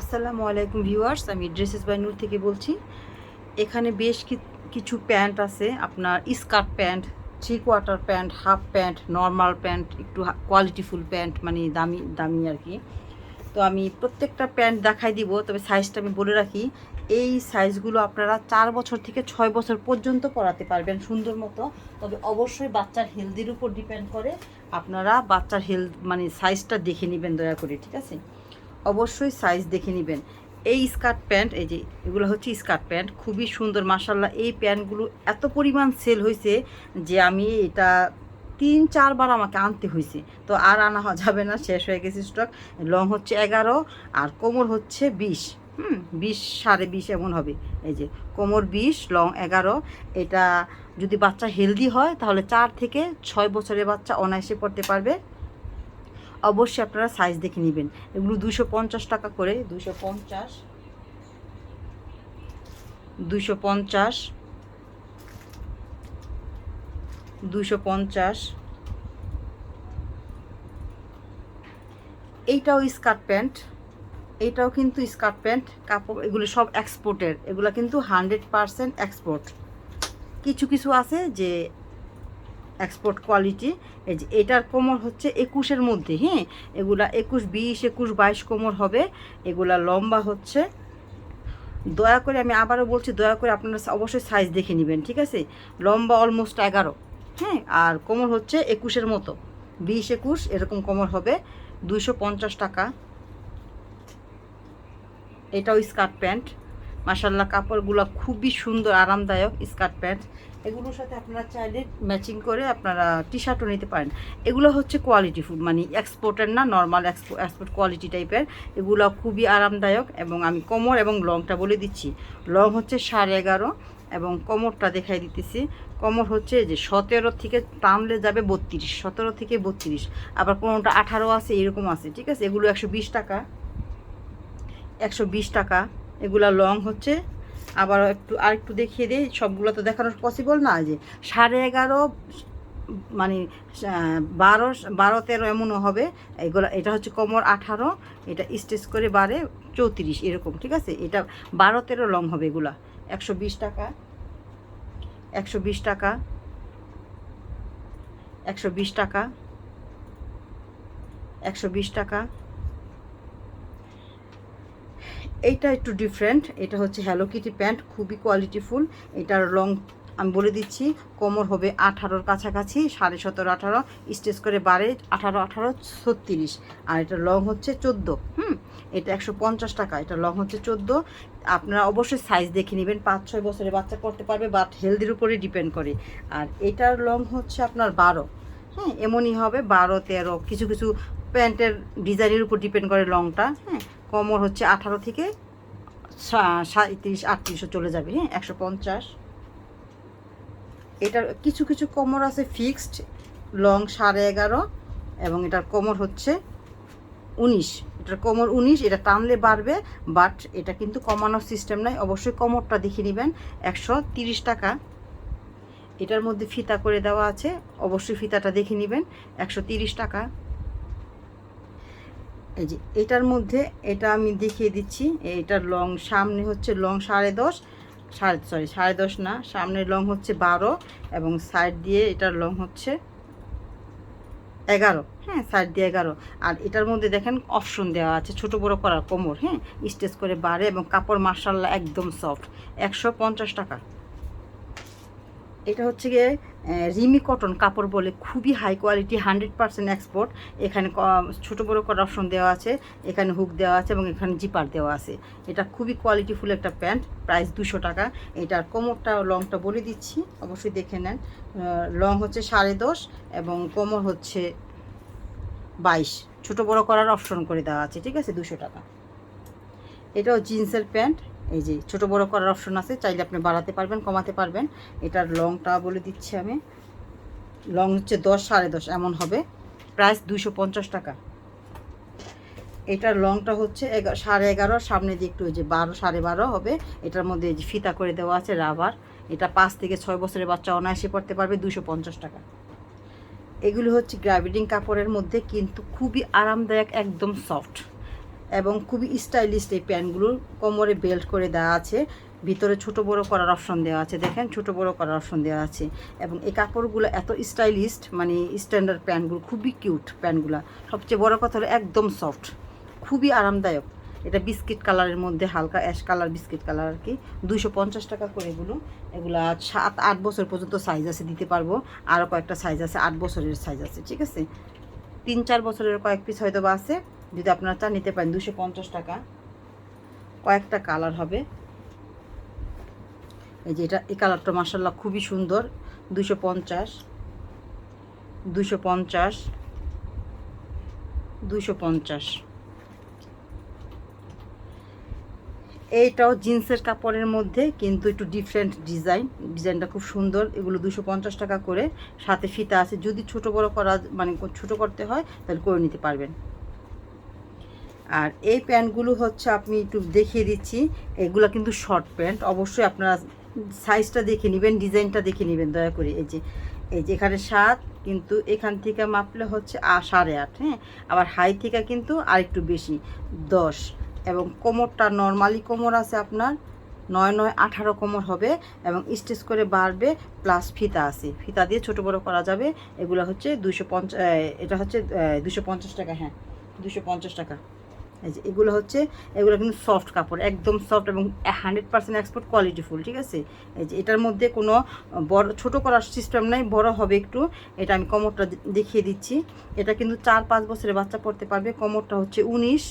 আসসালামু আলাইকুম ভিউয়ার্স, আমি ড্রেসেস বাই নূর থেকে বলছি। এখানে বেশ কিছু প্যান্ট আছে, আপনার skirt pant three quarter pant half pant normal pant, একটু কোয়ালিটিফুল প্যান্ট মানে দামি দামি আর কি। তো আমি প্রত্যেকটা প্যান্ট দেখাই দিব, তবে সাইজটা আমি বলে রাখি। এই সাইজগুলো আপনারা চার বছর থেকে ছয় বছর পর্যন্ত পরাতে পারবেন সুন্দর মতো। তবে অবশ্যই বাচ্চার হেলদির উপর ডিপেন্ড করে। আপনারা বাচ্চার হেলথ মানে সাইজটা দেখে নেবেন দয়া করে, ঠিক আছে? অবশ্যই সাইজ দেখে নেবেন। এই স্কার্ট প্যান্ট এই যে এগুলো হচ্ছে স্কার্ট প্যান্ট খুবই সুন্দর মাসাল্লাহ এই প্যান্টগুলো এত পরিমাণ সেল হয়েছে যে আমি এটা তিন চারবার আমাকে আনতে হয়েছে। তো আর আনা যাবে না, শেষ হয়ে গেছে স্টক লং হচ্ছে এগারো, আর কোমর হচ্ছে বিশ। হুম, বিশ, সাড়ে বিশ এমন হবে। এই যে কোমর বিশ লং এগারো। এটা যদি বাচ্চা হেলদি হয়, তাহলে চার থেকে ছয় বছরের বাচ্চা অনায়াসে পড়তে পারবে। অবশ্যই আপনারা সাইজ দেখে নেবেন। এগুলো দুশো পঞ্চাশ টাকা করে। দুশো পঞ্চাশ। দুশো পঞ্চাশ। দুশো পঞ্চাশ। এইটাও স্কার্ট প্যান্ট। এইটাও কিন্তু স্কার্ট প্যান্ট, কাপড়, এগুলো সব এক্সপোর্টের এগুলো কিন্তু হান্ড্রেড পারসেন্ট এক্সপোর্ট কিছু কিছু আছে যে এক্সপোর্ট কোয়ালিটি এই যে এটার কোমর হচ্ছে একুশের মধ্যে হ্যাঁ? এগুলা একুশ, বিশ, একুশ, বাইশ কোমর হবে। এগুলা লম্বা হচ্ছে। দয়া করে আমি আবারও বলছি, দয়া করে আপনারা অবশ্যই সাইজ দেখে নেবেন, ঠিক আছে? লম্বা অলমোস্ট এগারো হ্যাঁ? আর কোমর হচ্ছে একুশের মতো। বিশ, একুশ, এরকম কোমর হবে। দুইশো পঞ্চাশ টাকা। এটাও স্কার্ট প্যান্ট মাসাল্লাহ কাপড়গুলো খুবই সুন্দর, আরামদায়ক স্কার্ট প্যান্ট এগুলোর সাথে আপনারা চাইলে ম্যাচিং করে আপনারা টি শার্টও নিতে পারেন। এগুলো হচ্ছে কোয়ালিটি ফুড মানে এক্সপোর্টের না নর্মাল এক্সপোর্ট কোয়ালিটি টাইপের এগুলো খুবই আরামদায়ক এবং আমি কোমর এবং লংটা বলে দিচ্ছি। লং হচ্ছে সাড়ে এগারো এবং কোমরটা দেখাই দিতেছি। কোমর হচ্ছে যে সতেরো থেকে টানলে যাবে বত্রিশ, সতেরো থেকে বত্রিশ। আবার কোনোটা আঠারো আছে, এরকম আছে, ঠিক আছে? এগুলো একশো বিশ টাকা। একশো বিশ টাকা। এগুলা লং হচ্ছে আবার একটু আর একটু দেখিয়ে দিই। সবগুলো তো দেখানো পসিবল না যে সাড়ে এগারো মানে বারো বারো, তেরো এমনও হবে। এগুলো, এটা হচ্ছে কোমর আঠারো, এটা স্টেজ করে বারে চৌত্রিশ, এরকম, ঠিক আছে? এটা বারো, তেরো লং হবে এগুলা। একশো বিশ টাকা, একশো বিশ টাকা, একশো বিশ টাকা, একশো বিশ টাকা এইটা একটু ডিফারেন্ট এটা হচ্ছে হ্যালো কিটি প্যান্ট খুবই কোয়ালিটিফুল এটার লং আমি বলে দিচ্ছি, কোমর হবে আঠারোর কাছাকাছি, সাড়ে সতেরো, আঠারো স্টেজ করে বাড়ে আঠারো আঠারো, ছত্রিশ। আর এটা লং হচ্ছে চোদ্দ, হুম? এটা একশো পঞ্চাশ টাকা, এটা লং হচ্ছে চোদ্দ। আপনারা অবশ্যই সাইজ দেখে নেবেন, পাঁচ, ছয় বছরের বাচ্চা করতে পারবে বাট হেলদির উপরে ডিপেন্ড করে। আর এটার লং হচ্ছে আপনার বারো হ্যাঁ? এমনই হবে, বারো, তেরো, কিছু কিছু প্যান্টের ডিজাইনের উপর ডিপেন্ড করে লংটা হ্যাঁ? কোমর হচ্ছে আঠারো থেকে সাঁত্রিশ আটত্রিশও চলে যাবে হ্যাঁ? একশো পঞ্চাশ। এটার কিছু কিছু কোমর আছে ফিক্সড, লং সাড়ে এগারো, এবং এটার কোমর হচ্ছে উনিশ। এটার কোমর উনিশ, এটা টানলে বাড়বে, বাট এটা কিন্তু কমানোর সিস্টেম নাই। অবশ্যই কোমরটা দেখে নেবেন, একশো তিরিশ টাকা। এটার মধ্যে ফিতা করে দেওয়া আছে, অবশ্যই ফিতাটা দেখে নেবেন, একশো তিরিশ টাকা। এই যে, এটার মধ্যে এটা আমি দেখিয়ে দিচ্ছি। এটার লং সামনে হচ্ছে লং সাড়ে দশ, সাড়ে সরি সাড়ে দশ না, সামনের লং হচ্ছে বারো এবং সাইড দিয়ে এটার লং হচ্ছে এগারো। হ্যাঁ সাইড দিয়ে এগারো। আর এটার মধ্যে দেখেন অপশন দেওয়া আছে, ছোট বড় করার কোমর। হ্যাঁ স্টেজ করে বাড়ে এবং কাপড় মার্শাল্লাহ একদম সফট একশো পঞ্চাশ টাকা। এটা হচ্ছে গিয়ে রিমি কটন কাপড় বলে খুবই high quality hundred percent export এখানে ছোট বড় করার অপশন দেওয়া আছে, এখানে হুক দেওয়া আছে এবং এখানে জিপার দেওয়া আছে। এটা খুবই কোয়ালিটিফুল একটা প্যান্ট প্রাইস দুশো টাকা। এটার কোমরটা লংটা বলে দিচ্ছি, অবশ্যই দেখে নেন। লং হচ্ছে সাড়ে দশ এবং কোমর হচ্ছে বাইশ। ছোট বড় করার অপশন করে দেওয়া আছে, ঠিক আছে? দুশো টাকা। এটাও জিন্সের প্যান্ট। এই যে ছোট বড় করার অপশন আছে, চাইলে আপনি বাড়াতে পারবেন, কমাতে পারবেন। এটার লংটা বলে দিচ্ছি আমি। লং হচ্ছে দশ, সাড়ে দশ, এমন হবে। প্রাইস দুশো পঞ্চাশ টাকা। এটার লংটা হচ্ছে এগা- সাড়ে এগারো, সামনে দিয়ে একটু ওই যে বারো, সাড়ে বারো হবে। এটার মধ্যে যে ফিতা করে দেওয়া আছে রাবার এটা পাঁচ থেকে ছয় বছরের বাচ্চা অনায়াসে পড়তে পারবে দুশো পঞ্চাশ টাকা। এগুলো হচ্ছে গ্রাভিডিং কাপড়ের মধ্যে, কিন্তু খুবই আরামদায়ক, একদম সফট এবং খুবই স্টাইলিশ এই প্যান্টগুলোর কোমরে বেল্ট করে দেওয়া আছে। ভিতরে ছোট বড় করার অপশন দেওয়া আছে। দেখেন, ছোট বড় করার অপশন দেওয়া আছে। এবং এই কাপড়গুলো এত স্টাইলিস্ট মানে স্ট্যান্ডার্ড প্যান্টগুলো, খুবই কিউট প্যান্টগুলো। সবচেয়ে বড় কথা হলো একদম সফট খুবই আরামদায়ক। এটা বিস্কিট কালারের মধ্যে হালকা অ্যাশ কালার বিস্কিট কালার আর কি। দুইশো পঞ্চাশ টাকা করে এগুলো। এগুলো সাত, আট বছর পর্যন্ত সাইজ আছে, দিতে পারব। আরও কয়েকটা সাইজ আছে, আট বছরের সাইজ আছে, ঠিক আছে? তিন, চার বছরের কয়েক পিস হয়তো বা আছে। যদি আপনারা চান নিতে পারেন, দুশো পঞ্চাশ টাকা। কয়েকটা কালার হবে। এই যে এটা, এই কালারটা মাসাল্লাহ খুবই সুন্দর। দুশো পঞ্চাশ দুশো পঞ্চাশ দুশো পঞ্চাশ। এইটাও জিন্সের কাপড়ের মধ্যে, কিন্তু একটু ডিফারেন্ট ডিজাইন ডিজাইনটা খুব সুন্দর। এগুলো দুশো পঞ্চাশ টাকা করে। সাথে ফিতা আছে। যদি ছোট বড় করা মানে ছোট করতে হয়, তাহলে করে নিতে পারবেন। আর এই প্যান্টগুলো হচ্ছে আপনি একটু দেখিয়ে দিচ্ছি। এগুলো কিন্তু শর্ট প্যান্ট। অবশ্যই আপনারা সাইজটা দেখে নেবেন, ডিজাইনটা দেখে নেবেন, দয়া করে। এই যে এই যে এখানে সাত, কিন্তু এখান থেকে মাপলে হচ্ছে সাড়ে আট হ্যাঁ? আবার হাই থেকে কিন্তু আরেকটু বেশি, দশ। এবং কোমরটা নর্মালি কোমর আছে আপনার, নয় নয়, আঠারো কোমর হবে এবং স্টেচ করে বাড়বে, প্লাস ফিতা আছে। ফিতা দিয়ে ছোট বড় করা যাবে। এগুলো হচ্ছে দুশো পঞ্চাশ এটা হচ্ছে দুশো পঞ্চাশ টাকা হ্যাঁ দুশো পঞ্চাশ টাকা। এই যে এগুলো হচ্ছে, এগুলো কিন্তু সফট কাপড়, একদম সফট এবং হান্ড্রেড পার্সেন্ট এক্সপোর্ট কোয়ালিটিফুল ঠিক আছে? এই যে এটার মধ্যে কোনো বড়, ছোটো করার সিস্টেম নাই, বড় হবে একটু। এটা আমি কোমরটা দেখিয়ে দিচ্ছি। এটা কিন্তু চার পাঁচ বছরের বাচ্চা পড়তে পারবে, কোমরটা হচ্ছে উনিশ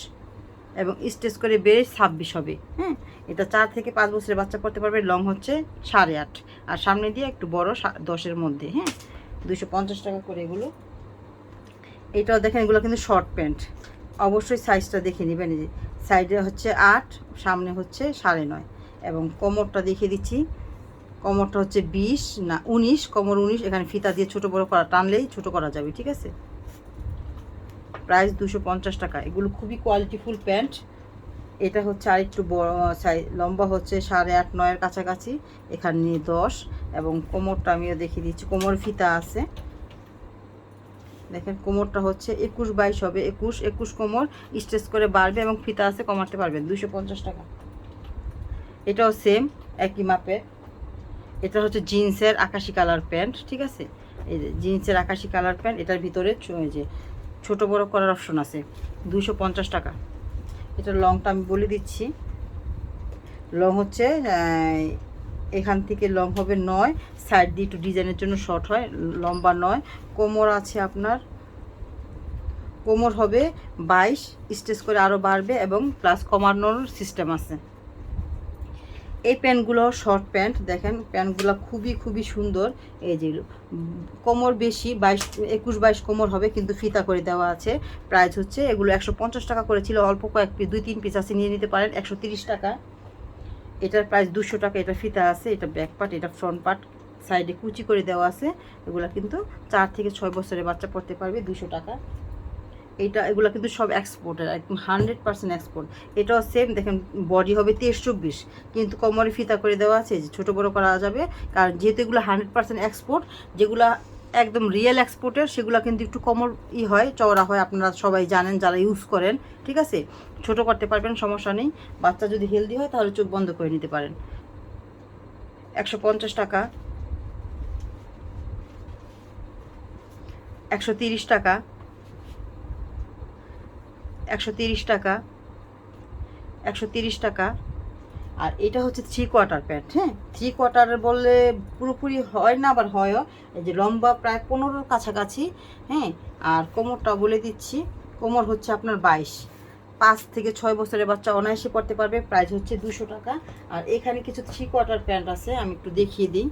এবং স্টেজ করে বেড়ে ছাব্বিশ হবে হ্যাঁ? এটা চার থেকে পাঁচ বছরের বাচ্চা পড়তে পারবে লং হচ্ছে সাড়ে আট। আর সামনে দিয়ে একটু বড় দশের মধ্যে হ্যাঁ? দুশো পঞ্চাশ টাকা করে এগুলো। এটাও দেখেন, এগুলো কিন্তু শর্ট প্যান্ট অবশ্যই সাইজটা দেখে নেবেন। যে সাইডে হচ্ছে আট, সামনে হচ্ছে সাড়ে নয়। এবং কোমরটা দেখিয়ে দিচ্ছি। কোমরটা হচ্ছে বিশ, না উনিশ, কোমর উনিশ, এখানে ফিতা দিয়ে ছোট বড় করা টানলেই ছোট করা যাবে, ঠিক আছে? প্রাইস দুশো পঞ্চাশ টাকা। এগুলো খুবই কোয়ালিটিফুল প্যান্ট এটা হচ্ছে আর একটু বড় সাইজ লম্বা হচ্ছে সাড়ে আট, নয়ের কাছাকাছি। এখানে দশ। এবং কোমরটা আমিও দেখিয়ে দিচ্ছি। কোমর ফিতা আছে। দেখেন, কোমরটা হচ্ছে একুশ বাইশ হবে একুশ একুশ কোমর স্ট্রেচ করে বাড়বে এবং ফিতা আছে, কমাতে পারবেন দুশো পঞ্চাশ টাকা। এটাও সেম একই মাপের। এটা হচ্ছে জিন্সের আকাশি কালার প্যান্ট, ঠিক আছে? এই যে জিন্সের আকাশি কালার প্যান্ট, এটার ভিতরে যে ছোট বড় করার অপশন আছে দুশো পঞ্চাশ টাকা। এটা লংটা আমি বলে দিচ্ছি। লং হচ্ছে এখান থেকে লং হবে নয় সাইড দিয়ে একটু ডিজাইনের জন্য শর্ট হয়, লম্বা নয়। কোমর আছে আপনার, কোমর হবে বাইশ স্টেজ করে আরও বাড়বে এবং প্লাস কমানোর সিস্টেম আছে। এই প্যান্টগুলো শর্ট প্যান্ট, দেখেন প্যান্টগুলো খুবই খুবই সুন্দর। এই যে কোমর বেশি, বাইশ, একুশ, বাইশ কোমর হবে, কিন্তু ফিতা করে দেওয়া আছে। প্রাইস হচ্ছে, এগুলো একশো পঞ্চাশ টাকা করেছিল, অল্প কয়েক পিস দুই, তিন পিস আছে, নিয়ে নিতে পারেন, একশো টাকা। এটার প্রাইস দুশো টাকা, এটা ফিতা আছে, এটা ব্যাক পার্ট এটা ফ্রন্ট পার্ট সাইডে কুচি করে দেওয়া আছে। এগুলো কিন্তু চার থেকে ছয় বছরের বাচ্চা পড়তে পারবে দুশো টাকা। এটা, এগুলো কিন্তু সব এক্সপোর্টের একদম হান্ড্রেড পার্সেন্ট এক্সপোর্ট এটাও সেম দেখেন বডি হবে তেইশ চব্বিশ। কিন্তু কোমরে ফিতা করে দেওয়া আছে, যে ছোটো বড়ো করা যাবে। কারণ যেহেতু এগুলো হান্ড্রেড পার্সেন্ট এক্সপোর্ট যেগুলো একদম রিয়েল এক্সপোর্টের সেগুলো কিন্তু একটু কমর ই হয়, চওড়া হয়, আপনারা সবাই জানেন, যারা ইউজ করেন, ঠিক আছে? ছোট করতে পারবেন, সমস্যা নেই। বাচ্চা যদি হেলদি হয়, তাহলে চোখ বন্ধ করে নিতে পারেন। একশো পঞ্চাশ টাকা। একশো তিরিশ টাকা। একশো তিরিশ টাকা। একশো তিরিশ টাকা। আর এটা হচ্ছে থ্রি কোয়ার্টার প্যান্ট হ্যাঁ? থ্রি কোয়ার্টার বললে পুরোপুরি হয় না, আবার হয়ও। এই যে লম্বা প্রায় পনেরোর কাছাকাছি হ্যাঁ? আর কোমরটা বলে দিচ্ছি, কোমর হচ্ছে আপনার বাইশ। পাঁচ থেকে ছয় বছরের বাচ্চা অনায়াসে পড়তে পারবে প্রাইস হচ্ছে দুশো টাকা। আর এখানে কিছু থ্রি কোয়ার্টার প্যান্ট আছে, আমি একটু দেখিয়ে দিই।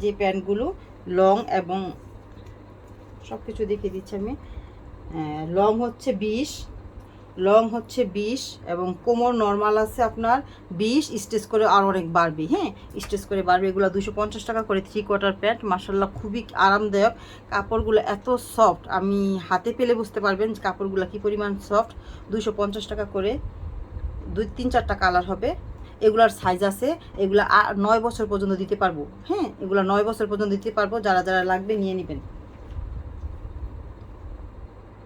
যে প্যান্টগুলো লং এবং সব কিছু দেখিয়ে দিচ্ছি আমি। লং হচ্ছে বিশ লং হচ্ছে বিশ এবং কোমর নর্মাল আছে আপনার বিশ স্টেচ করে আর অনেক বাড়বে হ্যাঁ? স্টেচ করে বাড়বে, এগুলো দুশো পঞ্চাশ টাকা করে থ্রি কোয়ার্টার প্যান্ট মার্শাল্লাহ খুবই আরামদায়ক। কাপড়গুলো এত সফট আমি হাতে পেলে বুঝতে পারবেন কাপড়গুলো কী পরিমাণ সফট দুশো পঞ্চাশ টাকা করে দুই, তিন, চারটা কালার হবে। এগুলার সাইজ আছে, এগুলা নয় বছর পর্যন্ত দিতে পারব হ্যাঁ? এগুলা নয় বছর পর্যন্ত দিতে পারব, যারা যারা লাগবে নিয়ে নেবেন।